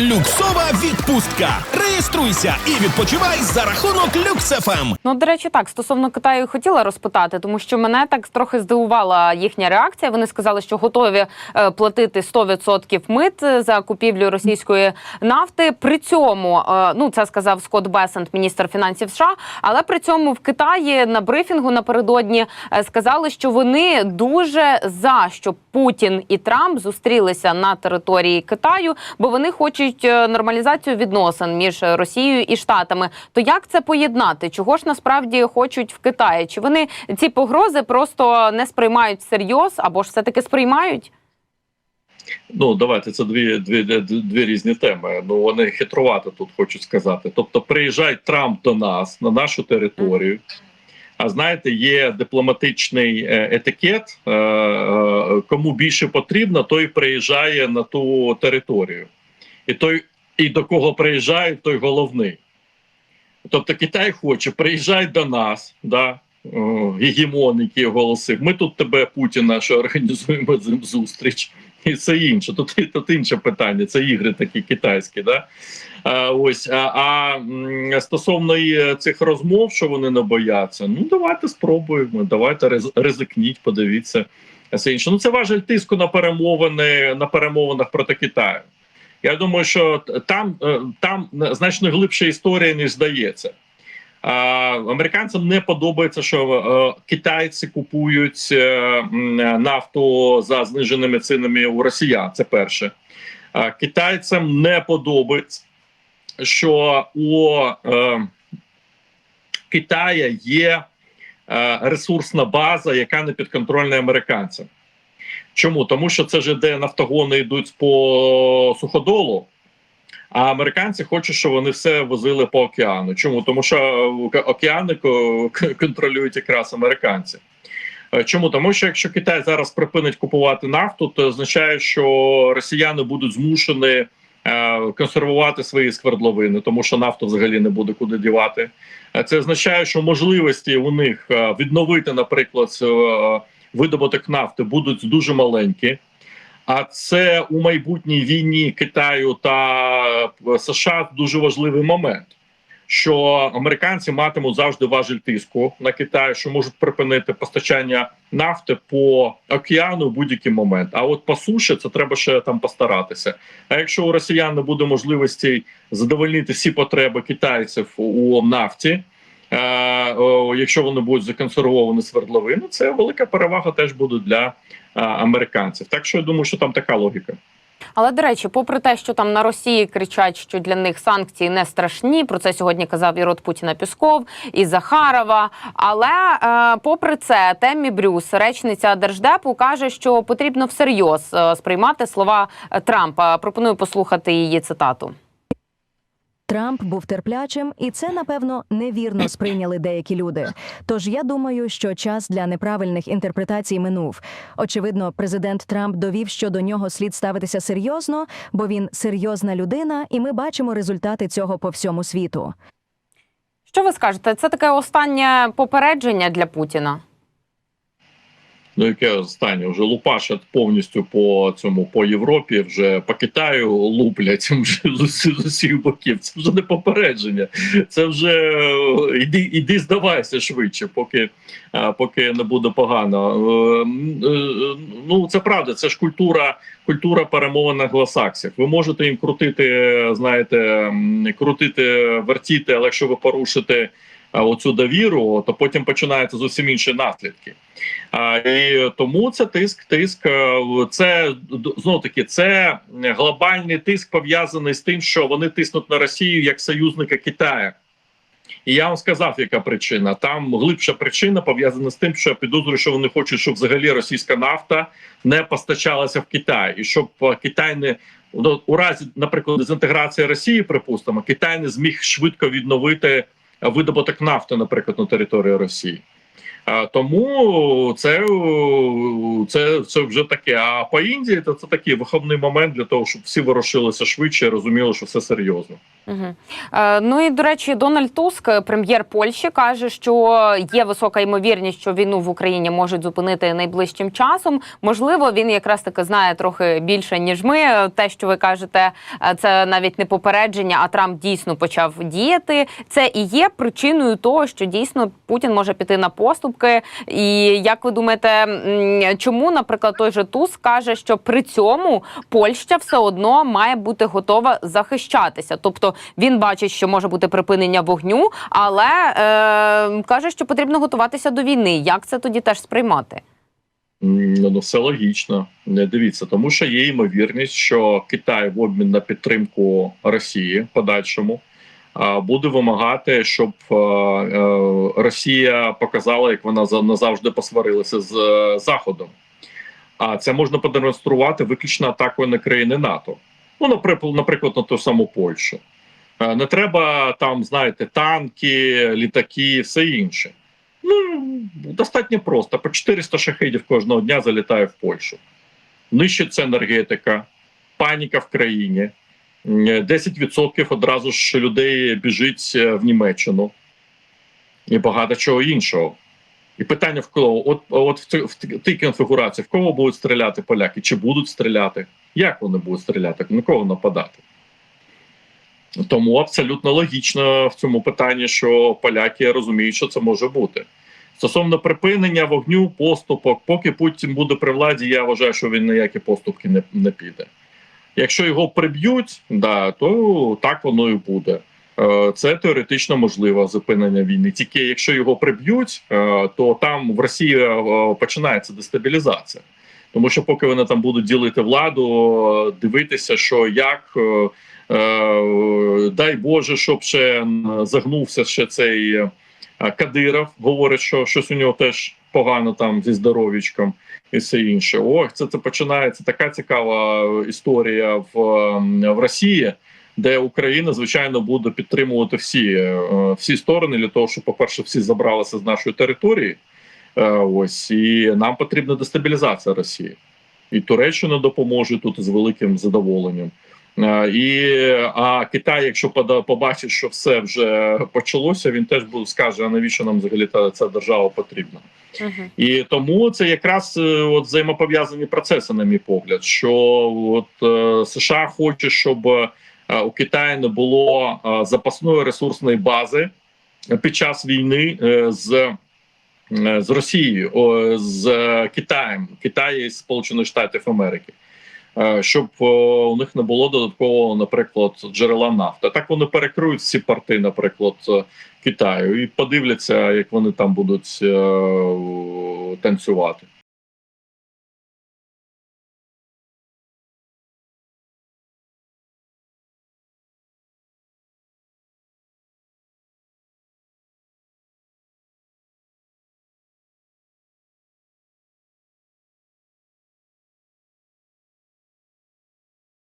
Люксова відпустка. Реєструйся і відпочивай за рахунок ЛюксФМ. Ну, до речі, так стосовно Китаю хотіла розпитати, тому що мене так трохи здивувала їхня реакція. Вони сказали, що готові е, платити 100% мит е, за купівлю російської нафти. При цьому, е, ну це сказав Скотт Бесент, міністр фінансів США. Але при цьому в Китаї на брифінгу напередодні е, сказали, що вони дуже за щоб Путін і Трамп зустрілися на території Китаю, бо вони хочуть е, нормалізацію відносин між Росією і Штатами. То як це поєднати? Чого ж насправді хочуть в Китаї? Чи вони ці погрози просто не сприймають всерйоз, або ж все таки сприймають? Ну, давайте це дві, дві, дві різні теми. Ну вони хитрувати тут хочуть сказати. Тобто, приїжджає Трамп до нас на нашу територію. А знаєте, є дипломатичний е, етикет. е, е, Кому більше потрібно, той приїжджає на ту територію, і той, і до кого приїжджає, той головний. Тобто Китай хоче, приїжджай до нас, да, гегемон, який оголосив. Ми тут тебе, Путіна, що організуємо з ним зустріч, і все інше. Тут, тут інше питання. Це ігри такі китайські. Да? А, ось а, а стосовно е, цих розмов, що вони не бояться, ну давайте спробуємо. Давайте ризикніть, подивіться. Все інше. Ну це важель тиску на перемовини на перемовинах проти Китаю. Я думаю, що там, е, там значно глибша історія, ніж здається. Американцям не подобається, що е, китайці купують е, нафту за зниженими цінами у росіян. Це перше. Китайцям не подобається, що у Китая є ресурсна база, яка не підконтрольна американцям. Чому? Тому що це ж де нафтогони йдуть по суходолу, а американці хочуть, щоб вони все возили по океану. Чому? Тому що океани контролюють якраз американці. Е, Чому? Тому що якщо Китай зараз припинить купувати нафту, то означає, що росіяни будуть змушені е, консервувати свої сквердловини, тому що нафту взагалі не буде куди дівати. Е, Це означає, що можливості у них відновити, наприклад, видобуток нафти будуть дуже маленькі. А це у майбутній війні Китаю та е, США дуже важливий момент, що американці матимуть завжди важель тиску на Китай, що можуть припинити постачання нафти по океану в будь-який момент. А от по суші це треба ще там постаратися. А якщо у росіян не буде можливості задовольнити всі потреби китайців у нафті. Е, якщо вони будуть законсервовані свердловини, це велика перевага теж буде для е, американців. Так що я думаю, що там така логіка. Але до речі, попри те, що там на Росії кричать, що для них санкції не страшні, про це сьогодні казав і рот Путіна Пісков, і Захарова. Але е, попри це, Теммі Брюс, речниця держдепу, каже, що потрібно всерйоз е, сприймати слова Трампа. Пропоную послухати її цитату. Трамп був терплячим, і це напевно невірно сприйняли деякі люди. Тож я думаю, що час для неправильних інтерпретацій минув. Очевидно, президент Трамп довів, що до нього слід ставитися серйозно, бо він серйозна людина, і ми бачимо результати цього по всьому світу. Що ви скажете? Це таке останнє попередження для Путіна. Ну, яке останнє вже лупашать повністю по цьому по Європі, вже по Китаю луплять вже з усіх, боків. Це вже не попередження. Це вже е, іди, іди здавайся швидше, поки, е, поки не буде погано. Е, Ну це правда, це ж культура, культура перемовин англосаксів. Ви можете їм крутити, знаєте, крутити, вертіти, але якщо ви порушите. А, Оцю довіру, то потім починаються зовсім інші наслідки. А, і тому це тиск, тиск. е, Це знов таки це глобальний тиск пов'язаний з тим, що вони тиснуть на Росію як союзника Китаю. І я вам сказав, яка причина. Там глибша причина пов'язана з тим, що я підозрюю, що вони хочуть, щоб взагалі російська нафта не постачалася в Китай, і щоб е, Китай не ну, у разі, наприклад, дезінтеграції Росії, припустимо, Китай не зміг швидко відновити е, видобуток нафти, наприклад, на території Росії. Тому це, е, це, це вже таке. А по Індії то це такий виховний момент для того, щоб всі ворушилися швидше розуміли, що все серйозно. Угу. Е, ну і до речі, Дональд Туск, прем'єр Польщі, каже, що є висока ймовірність, що війну в Україні можуть зупинити найближчим часом. Можливо, він якраз таки знає трохи більше ніж ми. Те, що ви кажете, е, це навіть не попередження, а Трамп дійсно почав діяти. Це і є причиною того, що дійсно Путін може піти на поступки. І як ви думаєте, чому, наприклад, той же Туск каже, що при цьому Польща все одно має бути готова захищатися, тобто він бачить, що може бути припинення вогню, але е, каже, що потрібно готуватися до війни. Як це тоді теж сприймати? Ну, все логічно. Не дивіться, тому що є ймовірність, що Китай в обмін на підтримку Росії подальшому буде вимагати, щоб е, е, Росія показала, як вона назавжди посварилася з е, Заходом. А це можна продемонструвати виключно атакою на країни НАТО. Ну, наприклад, на ту саму Польщу. Не треба там, знаєте, танки, літаки, все інше. Ну, достатньо просто. По 400 шахедів кожного дня залітає в Польщу. Нищиться енергетика, паніка в країні. М, 10% одразу ж людей біжить е, в Німеччину і багато чого іншого. І питання в кого? От, от в, в тій конфігурації, в кого будуть стріляти поляки? Чи будуть стріляти? Як вони будуть стріляти? На кого нападати? Тому абсолютно логічно в цьому питанні, що поляки розуміють, що це може бути. Стосовно припинення вогню, поступок, поки Путін буде при владі, я вважаю, що він ніякі поступки не, не піде. Якщо його приб'ють, да, то так воно і буде. Е, Це теоретично можливо зупинення війни. Тільки якщо його приб'ють, е, то там в Росії е, починається дестабілізація. Тому що поки вони там будуть ділити владу, дивитися, що як дай Боже, щоб ще загнувся ще цей Кадиров, говорить, що щось у нього теж погано там зі здоров'ячком і все інше. Ох, це, це починається така цікава історія в, ем, в Росії, де Україна, звичайно, буде підтримувати всі, е, всі сторони для того, щоб, по-перше, всі забралися з нашої території. Е, Ось і нам потрібна дестабілізація Росії. І Туреччина допоможе тут з великим задоволенням. Е, І а Китай, якщо побачить, що все вже почалося, він теж буде скаже: а навіщо нам взагалі та ця держава потрібна? Угу. І тому це якраз е, от взаємопов'язані процеси, на мій погляд. Що от е, США хоче, щоб е, у Китаї не було е, запасної ресурсної бази під час війни е, з. е, З Росією, з Китаєм, Китай і Сполучених Штатів Америки, щоб е, у них не було додаткового, наприклад, джерела нафти. Так вони перекриють всі порти, наприклад, е, Китаю, і подивляться, як вони там будуть е, танцювати.